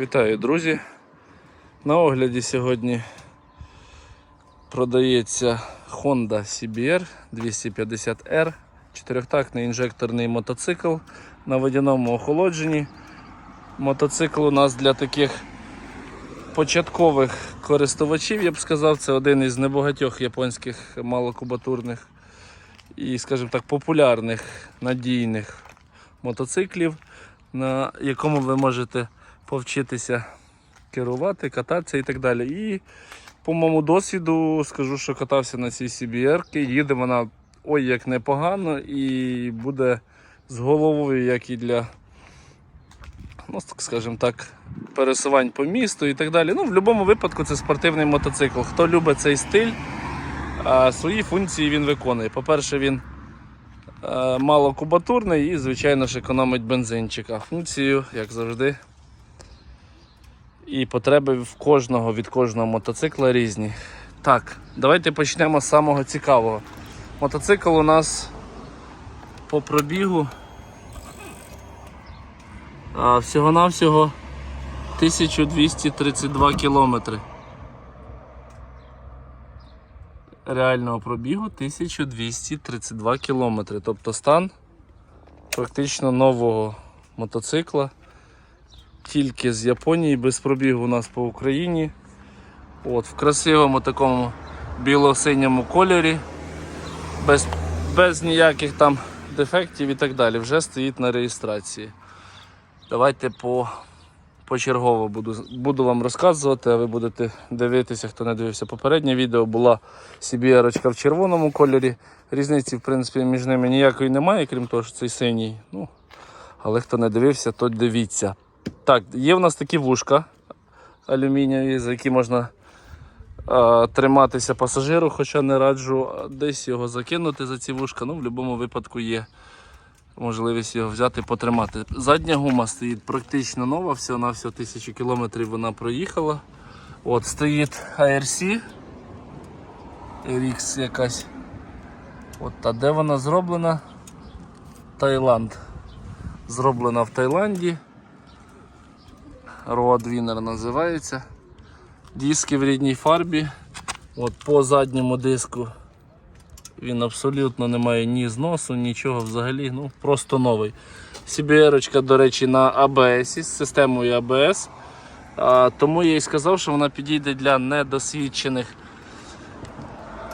Вітаю, друзі! На огляді сьогодні продається Honda CBR 250R, чотирьохтактний інжекторний мотоцикл на водяному охолодженні. Мотоцикл у нас для таких початкових користувачів, я б сказав, це один із небагатьох японських малокубатурних і, скажімо так, популярних надійних мотоциклів, на якому ви можете повчитися керувати, кататися і так далі. І по моєму досвіду скажу, що катався на цій CBR, їде вона ой як непогано і буде з головою, як і для, ну, так скажімо так, пересувань по місту і так далі. Ну, в будь-якому випадку це спортивний мотоцикл. Хто любить цей стиль, свої функції він виконує. По-перше, він е, малокубатурний і, звичайно ж, економить бензинчик. А функцію, як завжди, і потреби в кожного від кожного мотоцикла різні. Так, давайте почнемо з самого цікавого. Мотоцикл у нас по пробігу всього-навсього 1232 кілометри. Реального пробігу 1232 кілометри. Тобто стан практично нового мотоцикла тільки з Японії, без пробігу у нас по Україні. От, В красивому такому біло-синьому кольорі, без, без ніяких там дефектів і так далі. Вже стоїть на реєстрації. Давайте по, почергово буду, буду вам розказувати, а ви будете дивитися, хто не дивився попереднє відео. Була CBR в червоному кольорі. Різниці, в принципі, між ними ніякої немає, крім того, що цей синій. Ну, але хто не дивився, то дивіться. Так, є в нас такі вушка алюмінієві, за які можна е, триматися пасажиру, хоча не раджу десь його закинути за ці вушка. Ну, в будь-якому випадку є можливість його взяти потримати. Задня гума стоїть практично нова, всього на всього кілометрів вона проїхала. От Стоїть ARC RX якась. От, а де вона зроблена? Таїланд. Зроблена в Таїланді. Road Winner називається. Диски в рідній фарбі. От По задньому диску він абсолютно не має ні зносу, нічого взагалі, ну просто новий. CBR, до речі, на ABS з системою ABS. А, тому я і сказав, що вона підійде для недосвідчених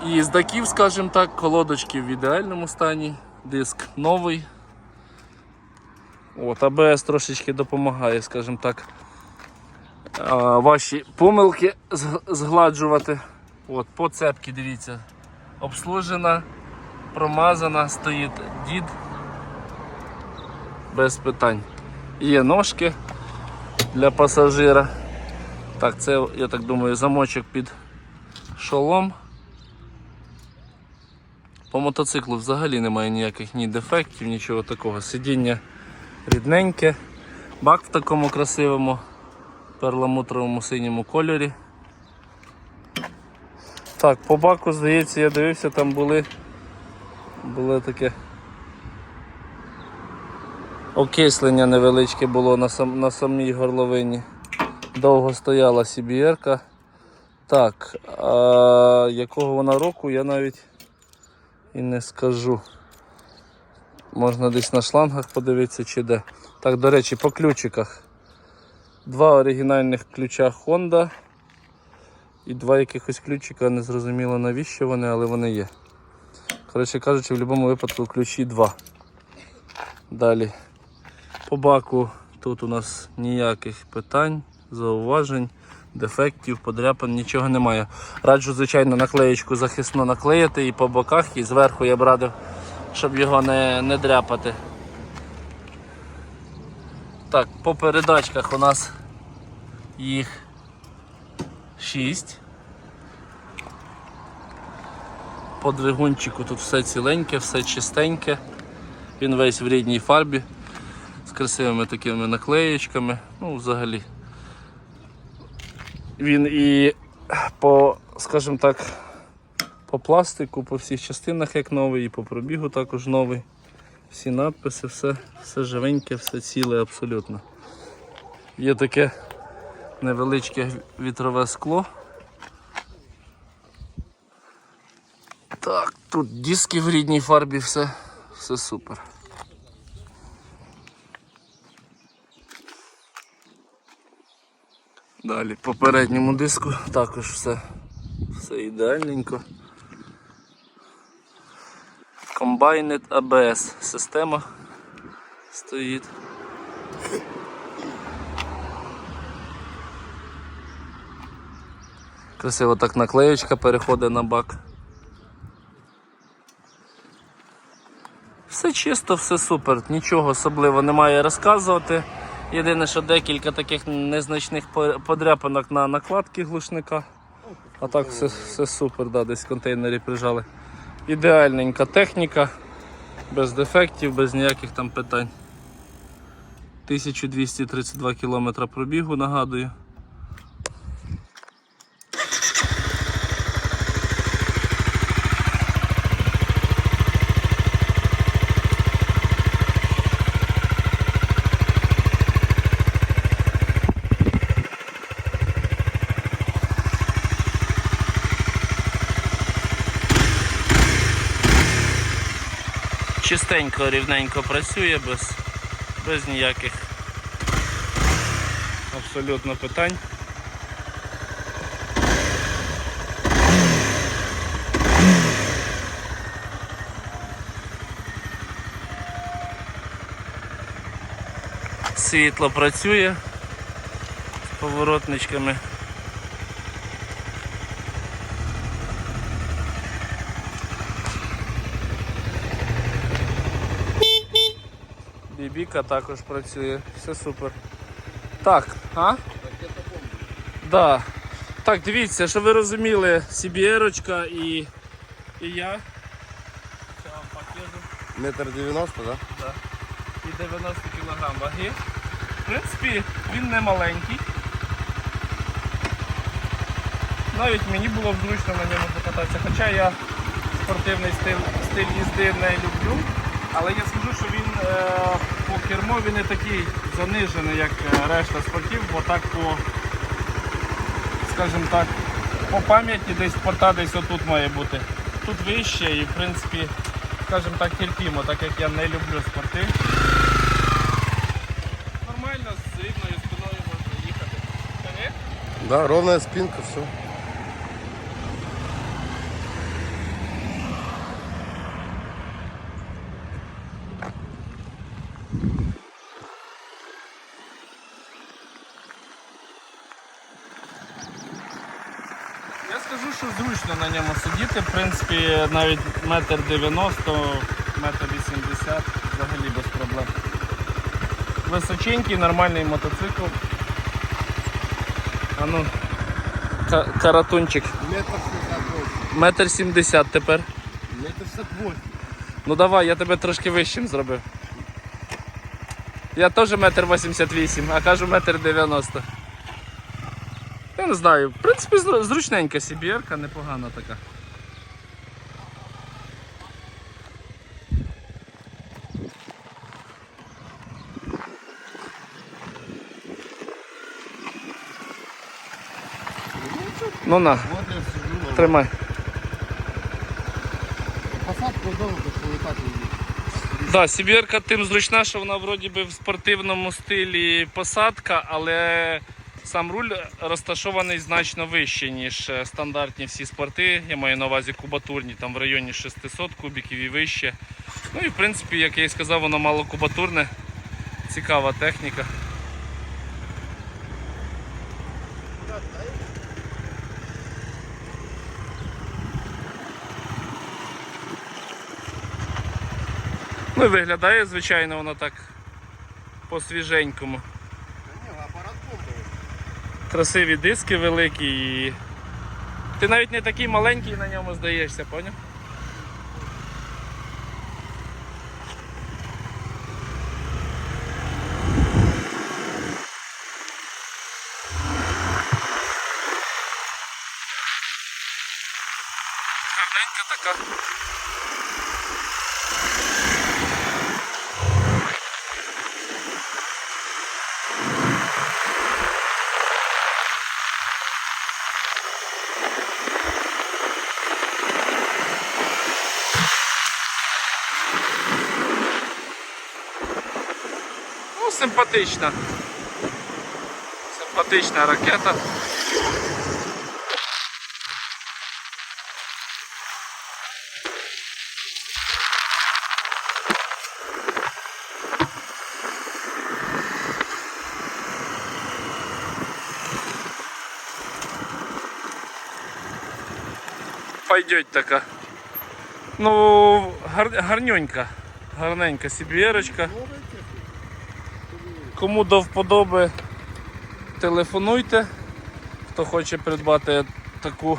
їздаків, скажімо так, колодочки в ідеальному стані, диск новий. От, АБС трошечки допомагає, скажімо так, ваші помилки згладжувати. От, по цепці, дивіться, обслужена, промазана, стоїть дід без питань. Є ножки для пасажира. Так, це, я так думаю, замочок під шолом. По мотоциклу взагалі немає ніяких ні дефектів, нічого такого. Сидіння рідненьке, бак в такому красивому перламутровому синьому кольорі. Так, по баку, здається, я дивився, там були, було таке окислення невеличке було на, сам, на самій горловині. Довго стояла CBR. Так, а якого вона року, я навіть і не скажу. Можна десь на шлангах подивитися чи де. Так, до речі, по ключиках. Два оригінальних ключа Honda і два якихось ключика, не зрозуміло навіщо вони, але вони є. Коротше кажучи, в будь-якому випадку ключі два. Далі. По баку тут у нас ніяких питань, зауважень, дефектів, подряпин, нічого немає. Раджу, звичайно, наклеєчку захисну наклеїти і по боках, і зверху я б радив, щоб його не, не дряпати. Так, по передачках у нас їх 6. По двигунчику тут все ціленьке, все чистеньке. Він весь в рідній фарбі з красивими такими наклеєчками. Ну, взагалі. Він і по, скажімо так, по пластику, по всіх частинах як новий, і по пробігу також новий. Всі надписи, все, все живеньке, все ціле абсолютно. Є таке невеличке вітрове скло. Так, тут диски в рідній фарбі, все, все супер. Далі по передньому диску також все, все ідеальненько. Combined ABS система стоїть. Красиво так наклеєчка переходить на бак. Все чисто, все супер, нічого особливо немає розказувати. Єдине, що декілька таких незначних по- подряпинок на накладки глушника. А так все, все супер, да, десь контейнері прижали. Ідеальненька техніка, без дефектів, без ніяких там питань. 1232 км пробігу, нагадую. Чистенько, рівненько працює, без, без ніяких абсолютно питань. Світло працює з поворотничками. Бібіка також працює, все супер. Так, а? Да. Так, дивіться, щоб ви розуміли, CBR і, і я. Це вам покажу. Метр девяносто, да? Да. І 90 кг ваги. В принципі, він не маленький. Навіть мені було б зручно на ньому покататися. Хоча я спортивний стиль, стиль їзди не люблю. Але я скажу, що він е, по керму він не такий занижений, як е, решта спортів, бо так по, скажімо так, по пам'яті десь порта десь отут має бути. Тут вище і в принципі, скажімо так, терпімо, так як я не люблю спорти. Нормально, з рівною спиною можна їхати. Та ні? Да, ровная спинка, все. Я скажу, що зручно на ньому сидіти. В принципі, навіть метр дев'яносто, метр вісімдесят взагалі без проблем. Височенький, нормальний мотоцикл. А ну, каратунчик. Метр шестьдесят восемь. Метр сімдесят тепер. Метр шестьдесят восемь. Ну давай, я тебе трошки вищим зробив. Я теж метр вісімдесят вісім, а кажу метр дев'яносто. Я не знаю, в принципі, зручненька CBR, непогана така. Ну на, тримай. Посадку так не Да, Сібірка тим зручна, що вона вроді би в спортивному стилі посадка, але сам руль розташований значно вище, ніж е, стандартні всі спорти. Я маю на увазі кубатурні, там в районі 600 кубіків і вище. Ну і в принципі, як я і сказав, воно мало кубатурне, цікава техніка. Ну і виглядає, звичайно, воно так аппарат помню. Красиві диски великі і. Ти навіть не такий маленький на ньому здаєшся, поняв? Гарненька така. Симпатична. Симпатична ракета. Пойдеть така. Ну, гар, гарненька, гарненька сіб'єрочка. Кому до вподоби, телефонуйте. Хто хоче придбати таку,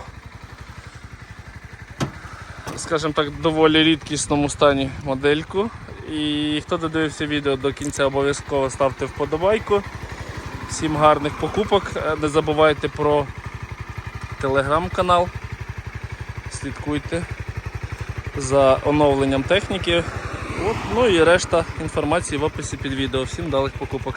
скажімо так, доволі рідкісному стані модельку. І хто додивився відео до кінця, обов'язково ставте вподобайку. Всім гарних покупок. Е, Не забувайте про телеграм-канал. Слідкуйте за оновленням техніки. От, ну і решта інформації в описі під відео. Всім далих покупок.